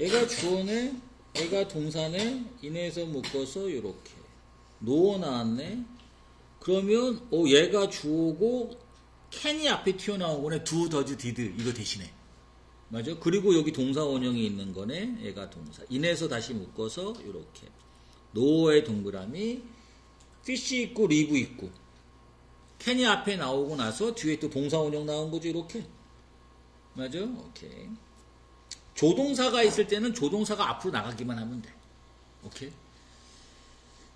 얘가 주어네, 얘가 동사네, 인해서 묶어서 이렇게 노어 나왔네. 그러면 어 얘가 주어고 캔이 앞에 튀어나온 거네. 두 더즈 디드 이거 대신에 맞아? 그리고 여기 동사 원형이 있는 거네. 얘가 동사. 인해서 다시 묶어서 이렇게 노어의 동그라미 피쉬 있고 리브 있고 캔이 앞에 나오고 나서 뒤에 또 동사 원형 나온 거지 이렇게 맞아? 오케이. 조동사가 있을 때는 조동사가 앞으로 나가기만 하면 돼. 오케이.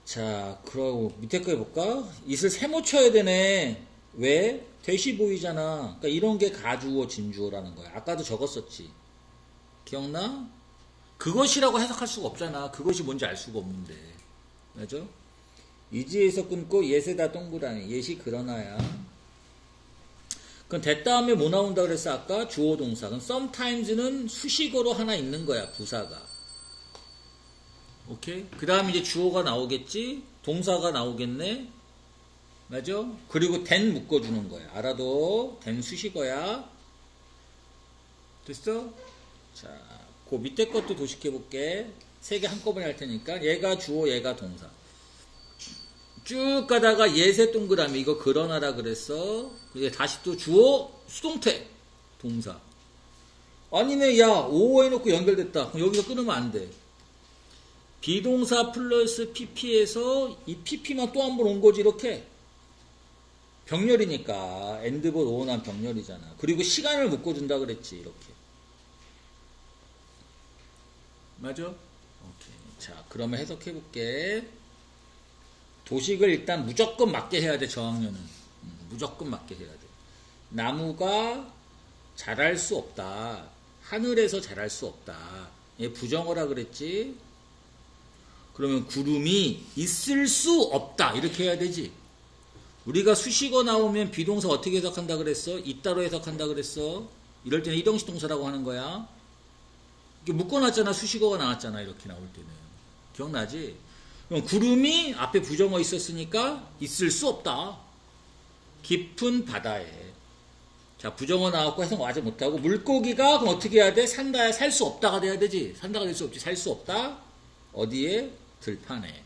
자, 그러고 밑에 거 해볼까? 이슬 세모 쳐야 되네. 왜? 대시 보이잖아. 그러니까 이런 게 가주어, 진주어라는 거야. 아까도 적었었지. 기억나? 그것이라고 해석할 수가 없잖아. 그것이 뭔지 알 수가 없는데. 맞아? 이지에서 끊고 예세다 동그라미. 예시 그러나야. 그럼 대 다음에 뭐 나온다 그랬어? 아까 주어 동사. 그럼 sometimes는 수식어로 하나 있는 거야. 부사가. 오케이? 그 다음에 이제 주어가 나오겠지? 동사가 나오겠네? 맞아? 그리고 된 묶어주는 거야. 알아도 된 수식어야. 됐어? 자, 그 밑에 것도 도식해볼게. 세 개 한꺼번에 할 테니까. 얘가 주어, 얘가 동사. 쭉 가다가 예세 동그라미 이거 그러나라 그랬어. 이제 다시 또 주어 수동태 동사. 아니네 야 오어 해놓고 연결됐다. 그럼 여기서 끊으면 안 돼. 비동사 플러스 pp에서 이 pp만 또 한 번 온 거지 이렇게. 병렬이니까 엔드볼 오어난 병렬이잖아. 그리고 시간을 묶어준다 그랬지 이렇게. 맞아? 오케이. 자 그러면 해석해 볼게. 도식을 일단 무조건 맞게 해야 돼, 저학년은. 음, 무조건 맞게 해야 돼. 나무가 자랄 수 없다. 하늘에서 자랄 수 없다. 얘 부정어라 그랬지? 그러면 구름이 있을 수 없다. 이렇게 해야 되지. 우리가 수식어 나오면 비동사 어떻게 해석한다 그랬어? 있다로 해석한다 그랬어? 이럴 때는 이동식 동사라고 하는 거야. 이게 묶어놨잖아. 수식어가 나왔잖아. 이렇게 나올 때는. 기억나지? 그럼 구름이 앞에 부정어 있었으니까 있을 수 없다. 깊은 바다에. 자, 부정어 나왔고 해석 맞아 못하고 물고기가 그럼 어떻게 해야 돼? 산다에 살 수 없다가 돼야 되지. 산다가 될 수 없지. 살 수 없다. 어디에? 들판에.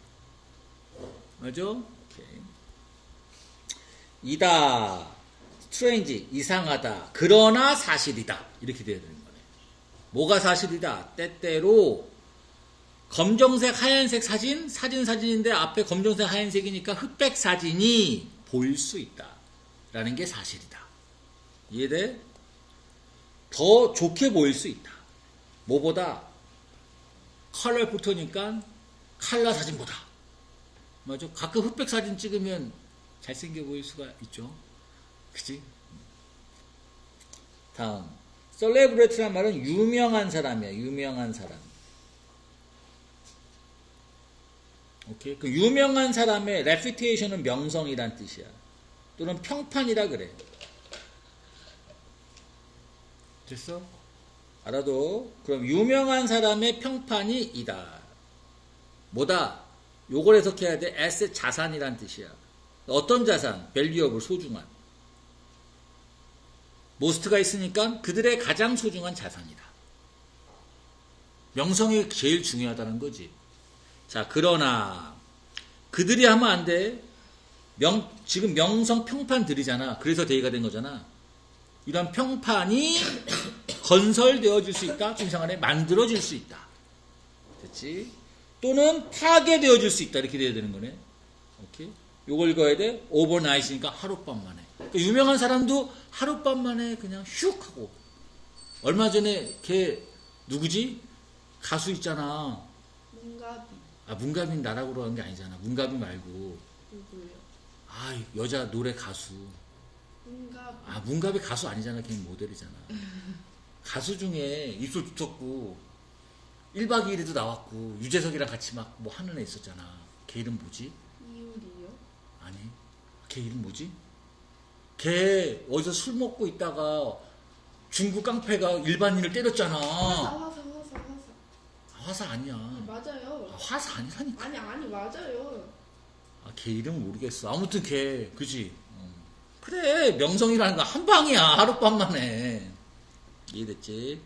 오케이. 이다. 스트레인지. 이상하다. 그러나 사실이다. 이렇게 돼야 되는 거네. 뭐가 사실이다? 때때로 검정색, 하얀색 사진, 사진 사진인데 앞에 검정색, 하얀색이니까 흑백 사진이 보일 수 있다. 라는 게 사실이다. 이해돼? 더 좋게 보일 수 있다. 뭐보다 컬러 붙으니까 칼라 사진보다. 맞아. 가끔 흑백 사진 찍으면 잘생겨 보일 수가 있죠. 그치? 다음. 셀레브레트란 말은 유명한 사람이야. 유명한 사람. 오케이. 그 유명한 사람의 reputation은 명성이란 뜻이야. 또는 평판이라 그래. 됐어? 알아도 그럼 유명한 사람의 평판이 이다. 뭐다? 요걸 해석해야 돼. asset 자산이란 뜻이야. 어떤 자산? valuable 소중한. most가 있으니까 그들의 가장 소중한 자산이다. 명성이 제일 중요하다는 거지. 자, 그러나 그들이 하면 안 돼. 명 지금 명성 평판 들이잖아. 그래서 대의가 된 거잖아. 이런 평판이 건설되어질 수 있다. 중생안에 만들어질 수 있다. 됐지? 또는 파괴되어질 수 있다. 이렇게 돼야 되는 거네. 오케이? 요걸 읽어야 돼. 오버나이트니까 하룻밤 만에. 그러니까 유명한 사람도 하룻밤 만에 그냥 슉 하고. 얼마 전에 걔 누구지? 가수 있잖아. 문갑이 아, 문가빈 나라고 그러는 게 아니잖아. 문가빈 말고. 누구요? 아, 여자 노래 가수. 문갑이 아, 문갑이 가수 아니잖아. 걔는 모델이잖아. 가수 중에 입술 두텁고 1박 2일에도 나왔고 유재석이랑 같이 막 뭐 하는 애 있었잖아. 걔 이름 뭐지? 이유리요? 아니. 걔 이름 뭐지? 걔 어디서 술 먹고 있다가 중국 깡패가 일반인을 때렸잖아. 화사 아니야. 맞아요 아, 화사 아니라니까. 아니 아니 맞아요 아, 걔 이름 모르겠어. 아무튼 걔, 그지? 어. 그래, 명성이라는 거 한 방이야. 하룻밤 만에. 이해됐지?